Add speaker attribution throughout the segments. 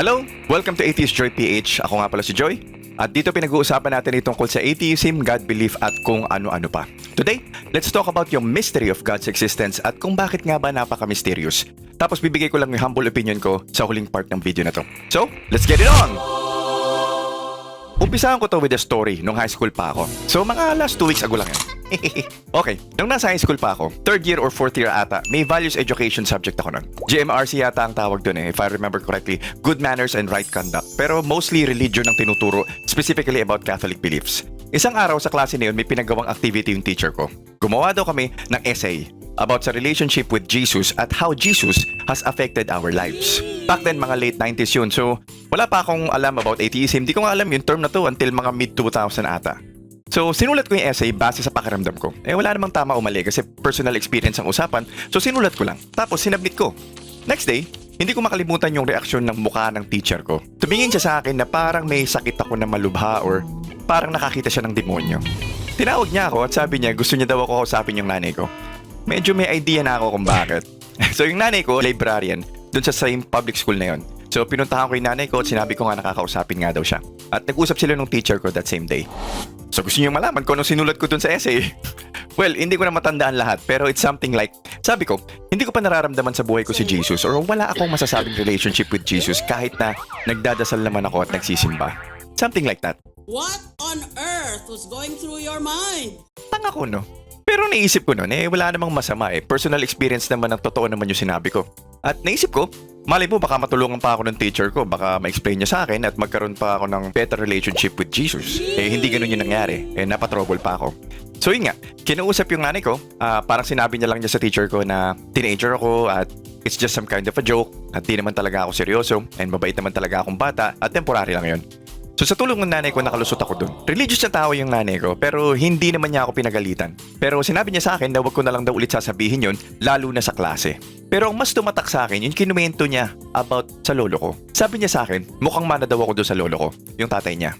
Speaker 1: Hello! Welcome to Atheist Joy PH. Ako nga pala si Joy. At dito pinag-uusapan natin itong tungkol sa atheism, God belief at kung ano-ano pa. Today, let's talk about yung mystery of God's existence at kung bakit nga ba napaka-mysterious. Tapos bibigay ko lang yung humble opinion ko sa huling part ng video na to. So, let's get it on! Umpisahan ko to with a story nung high school pa ako. So, mga last two weeks ago lang yan. okay, nung nasa high school pa ako, third year or fourth year ata, may values education subject ako nun. GMRC yata ang tawag dun eh, if I remember correctly. Good manners and right conduct. Pero mostly religion ang tinuturo, specifically about Catholic beliefs. Isang araw sa klase na yun, may pinagawang activity yung teacher ko. Gumawa daw kami ng essay about sa relationship with Jesus at how Jesus has affected our lives. Back then, mga late 90s yun. So, wala pa akong alam about atheism. Hindi ko nga alam yung term na to until mga mid-2000 ata. So, sinulat ko yung essay base sa pakiramdam ko. Eh, wala namang tama o mali kasi personal experience ang usapan. So, sinulat ko lang. Tapos, sinabit ko. Next day, hindi ko makalimutan yung reaksyon ng mukha ng teacher ko. Tumingin siya sa akin na parang may sakit ako na malubha or parang nakakita siya ng demonyo. Tinawag niya ako at sabi niya gusto niya daw ako kausapin yung nanay ko. Medyo may idea na ako kung bakit. so yung nanay ko, librarian, dun sa same public school na yon. So pinuntahan ko yung nanay ko at sinabi ko nga nakakausapin nga daw siya. At nag-usap sila nung teacher ko that same day. So gusto niyo malaman kung anong sinulat ko dun sa essay? well, hindi ko na matandaan lahat pero it's something like, sabi ko, hindi ko pa nararamdaman sa buhay ko si Jesus or wala akong masasabing relationship with Jesus kahit na nagdadasal naman ako at nagsisimba. Something like that.
Speaker 2: What on earth was going through your mind?
Speaker 1: Tanga ko, no? Pero naisip ko noon, eh, wala namang masama eh. Personal experience naman ang totoo naman yung sinabi ko. At naisip ko, malay mo baka matulungan pa ako ng teacher ko, baka ma-explain niya sa akin at magkaroon pa ako ng better relationship with Jesus. Eh, hindi ganun yung nangyari. Eh, napatrouble pa ako. So yun nga, kinausap yung nanay ko, ah, parang sinabi niya lang niya sa teacher ko na teenager ako at it's just some kind of a joke at di naman talaga ako seryoso and mabait naman talaga akong bata at temporary lang yun. So sa tulong ng nanay ko, nakalusot ako dun. Religious na tao yung nanay ko, pero hindi naman niya ako pinagalitan. Pero sinabi niya sa akin na wag ko na lang daw ulit sasabihin yon, lalo na sa klase. Pero ang mas tumatak sa akin, yung kinumento niya about sa lolo ko. Sabi niya sa akin, mukhang mana daw ako doon sa lolo ko, yung tatay niya.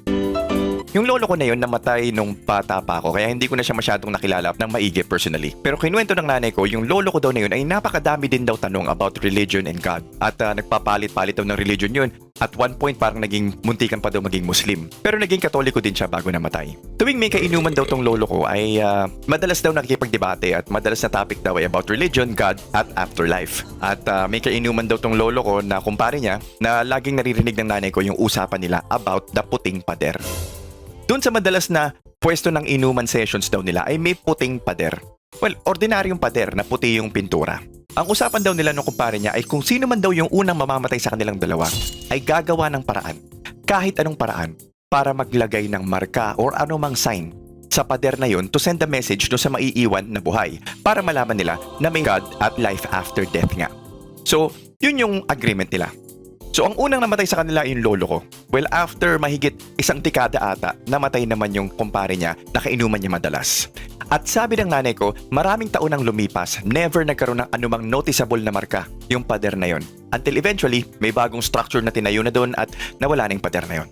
Speaker 1: Yung lolo ko na yun namatay nung bata pa ako kaya hindi ko na siya masyadong nakilala ng maigi personally. Pero kinuwento ng nanay ko, yung lolo ko daw na yun ay napakadami din daw tanong about religion and God. At ah, nagpapalit-palit daw ng religion yun. At one point parang naging muntikan pa daw maging Muslim. Pero naging katoliko din siya bago namatay. Tuwing may kainuman daw tong lolo ko ay ah, madalas daw nakikipagdebate at madalas na topic daw ay about religion, God at afterlife. At ah, may kainuman daw tong lolo ko na kumpare niya na laging naririnig ng nanay ko yung usapan nila about the puting pader. Doon sa madalas na pwesto ng inuman sessions daw nila ay may puting pader. Well, ordinaryong pader na puti yung pintura. Ang usapan daw nila nung kumpare niya ay kung sino man daw yung unang mamamatay sa kanilang dalawa ay gagawa ng paraan, kahit anong paraan, para maglagay ng marka or anumang sign sa pader na yun to send a message do sa maiiwan na buhay para malaman nila na may God at life after death nga. So, yun yung agreement nila. So ang unang namatay sa kanila yung lolo ko. Well, after mahigit isang dekada ata, namatay naman yung kumpare niya na kainuman niya madalas. At sabi ng nanay ko, maraming taon nang lumipas, never nagkaroon ng anumang noticeable na marka yung pader na yon. Until eventually, may bagong structure na tinayo na doon at nawala na yung pader na yon.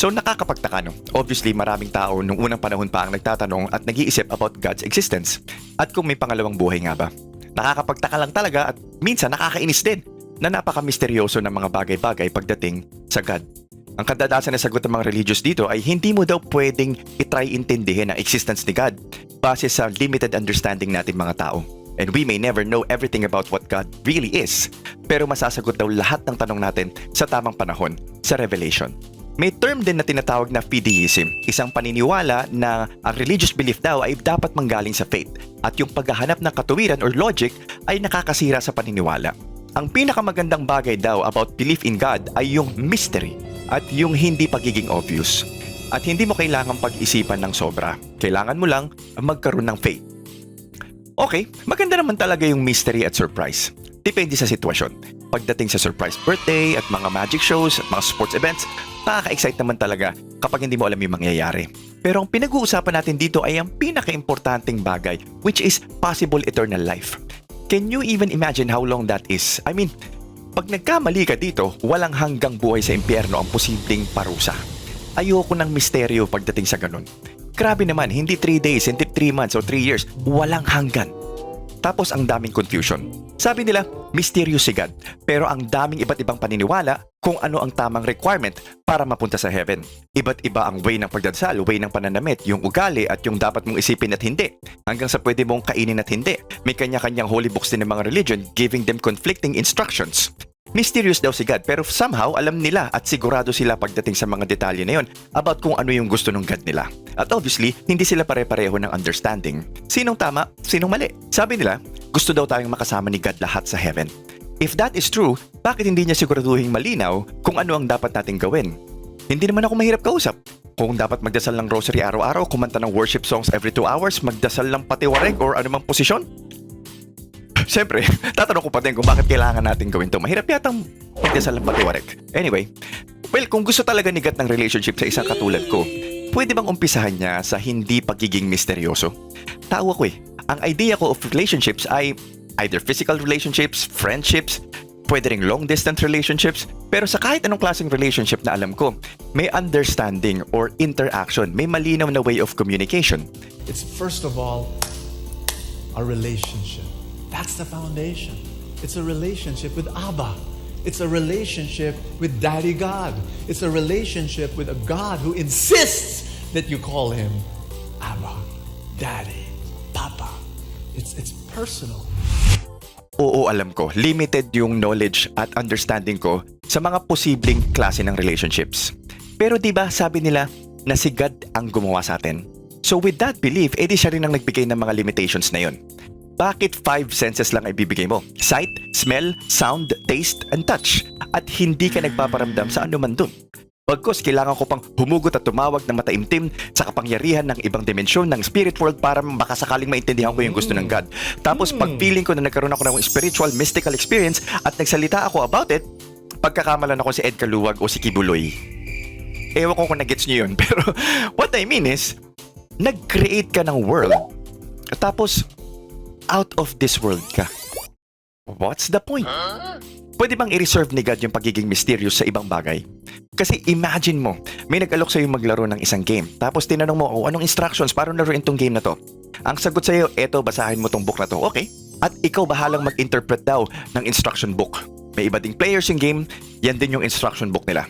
Speaker 1: So nakakapagtaka no. Obviously maraming tao nung unang panahon pa ang nagtatanong at nag-iisip about God's existence. At kung may pangalawang buhay nga ba. Nakakapagtaka lang talaga at minsan nakakainis din na napaka-misteryoso ng mga bagay-bagay pagdating sa God. Ang kadadasan na sagot ng mga religious dito ay hindi mo daw pwedeng itry intindihin ang existence ni God base sa limited understanding natin mga tao. And we may never know everything about what God really is, pero masasagot daw lahat ng tanong natin sa tamang panahon, sa revelation. May term din na tinatawag na fideism, isang paniniwala na ang religious belief daw ay dapat manggaling sa faith at yung paghahanap ng katuwiran or logic ay nakakasira sa paniniwala. Ang pinakamagandang bagay daw about belief in God ay yung mystery at yung hindi pagiging obvious. At hindi mo kailangang pag-isipan ng sobra. Kailangan mo lang magkaroon ng faith. Okay, maganda naman talaga yung mystery at surprise. Depende sa sitwasyon. Pagdating sa surprise birthday at mga magic shows at mga sports events, nakaka-excite naman talaga kapag hindi mo alam yung mangyayari. Pero ang pinag-uusapan natin dito ay ang pinaka-importanting bagay, which is possible eternal life. Can you even imagine how long that is? I mean, pag nagkamali ka dito, walang hanggang buhay sa impyerno ang posibleng parusa. Ayoko ng misteryo pagdating sa ganun. Grabe naman, hindi 3 days, hindi 3 months o 3 years, walang hanggan. Tapos ang daming confusion. Sabi nila, mysterious si God, pero ang daming iba't ibang paniniwala kung ano ang tamang requirement para mapunta sa heaven. Iba't iba ang way ng pagdadasal, way ng pananamit, yung ugali at yung dapat mong isipin at hindi. Hanggang sa pwede mong kainin at hindi. May kanya-kanyang holy books din ng mga religion giving them conflicting instructions. Mysterious daw si God pero somehow alam nila at sigurado sila pagdating sa mga detalye na yon about kung ano yung gusto ng God nila. At obviously, hindi sila pare-pareho ng understanding. Sinong tama, sinong mali? Sabi nila, gusto daw tayong makasama ni God lahat sa heaven. If that is true, bakit hindi niya siguraduhin malinaw kung ano ang dapat nating gawin? Hindi naman ako mahirap kausap. Kung dapat magdasal ng rosary araw-araw, kumanta ng worship songs every 2 hours, magdasal ng patiwareg or anumang posisyon, Siyempre, tatanong ko pa din kung bakit kailangan natin gawin to. Mahirap yatang magdasal ng patiwareg. Anyway, well, kung gusto talaga ni God ng relationship sa isang katulad ko, pwede bang umpisahan niya sa hindi pagiging misteryoso? Tao ako eh. Ang idea ko of relationships ay either physical relationships, friendships, pwede ring long distance relationships, pero sa kahit anong klaseng relationship na alam ko, may understanding or interaction, may malinaw na way of communication.
Speaker 3: It's first of all a relationship. That's the foundation. It's a relationship with Abba. It's a relationship with Daddy God. It's a relationship with a God who insists that you call him Abba, Daddy, Papa. It's, it's personal.
Speaker 1: Oo, alam ko, limited yung knowledge at understanding ko sa mga posibleng klase ng relationships. Pero 'di ba sabi nila na si God ang gumawa sa atin? So with that belief, edi siya rin ang nagbigay ng mga limitations na yon. Bakit five senses lang ay bibigay mo? Sight, smell, sound, taste, and touch. At hindi ka nagpaparamdam sa anuman dun. Pagkos, kailangan ko pang humugot at tumawag ng mataimtim sa kapangyarihan ng ibang dimensyon ng spirit world para baka sakaling maintindihan ko yung gusto ng God. Tapos pag feeling ko na nagkaroon ako ng spiritual, mystical experience at nagsalita ako about it, pagkakamalan ako si Ed Kaluwag o si Kibuloy. Ewan ko kung nagets niyo yun, pero what I mean is, nag-create ka ng world. Tapos, out of this world ka. What's the point? Pwede bang i-reserve ni God yung pagiging mysterious sa ibang bagay? Kasi imagine mo, may nag-alok sa'yo maglaro ng isang game. Tapos tinanong mo, oh, anong instructions para laruin tong game na to? Ang sagot sa'yo, eto, basahin mo tong book na to. Okay. At ikaw bahalang mag-interpret daw ng instruction book. May iba ding players yung game, yan din yung instruction book nila.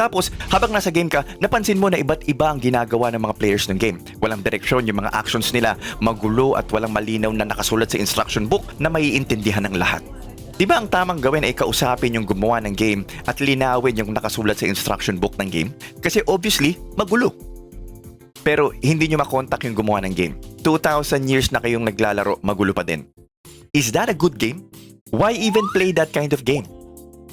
Speaker 1: Tapos, habang nasa game ka, napansin mo na iba't iba ang ginagawa ng mga players ng game. Walang direksyon yung mga actions nila, magulo at walang malinaw na nakasulat sa instruction book na maiintindihan ng lahat. Di ba ang tamang gawin ay kausapin yung gumawa ng game at linawin yung nakasulat sa instruction book ng game? Kasi obviously, magulo. Pero hindi nyo makontak yung gumawa ng game. 2,000 years na kayong naglalaro, magulo pa din. Is that a good game? Why even play that kind of game?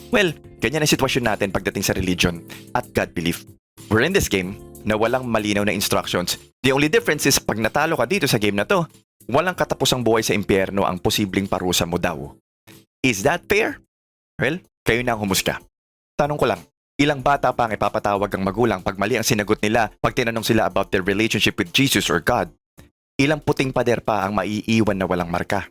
Speaker 1: Well, ganyan ang sitwasyon natin pagdating sa religion at God belief. We're in this game na walang malinaw na instructions. The only difference is pag natalo ka dito sa game na to, walang katapusang buhay sa impyerno ang posibleng parusa mo daw. Is that fair? Well, kayo na ang humusga. Tanong ko lang, ilang bata pa ang ipapatawag ang magulang pag mali ang sinagot nila pag tinanong sila about their relationship with Jesus or God? Ilang puting pader pa ang maiiwan na walang marka?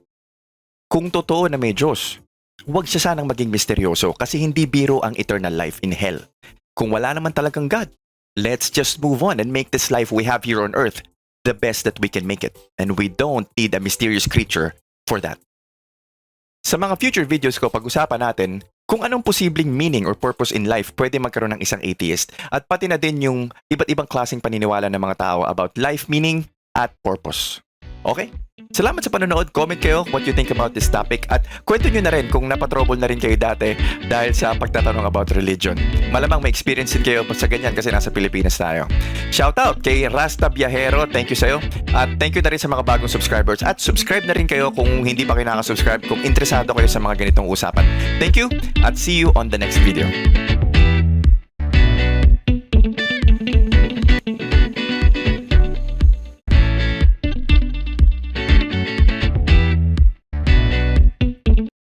Speaker 1: Kung totoo na may Diyos, huwag siya sanang maging misteryoso kasi hindi biro ang eternal life in hell. Kung wala naman talagang God, let's just move on and make this life we have here on earth the best that we can make it. And we don't need a mysterious creature for that. Sa mga future videos ko, pag-usapan natin kung anong posibleng meaning or purpose in life pwede magkaroon ng isang atheist at pati na din yung iba't ibang klaseng paniniwala ng mga tao about life meaning at purpose. Okay? Salamat sa panonood. Comment kayo what you think about this topic at kwento nyo na rin kung napatrouble na rin kayo dati dahil sa pagtatanong about religion. Malamang may experience din kayo sa ganyan kasi nasa Pilipinas tayo. Shoutout kay Rasta Biahero. Thank you sa'yo. At thank you na rin sa mga bagong subscribers. At subscribe na rin kayo kung hindi pa kayo nakasubscribe kung interesado kayo sa mga ganitong usapan. Thank you at see you on the next video.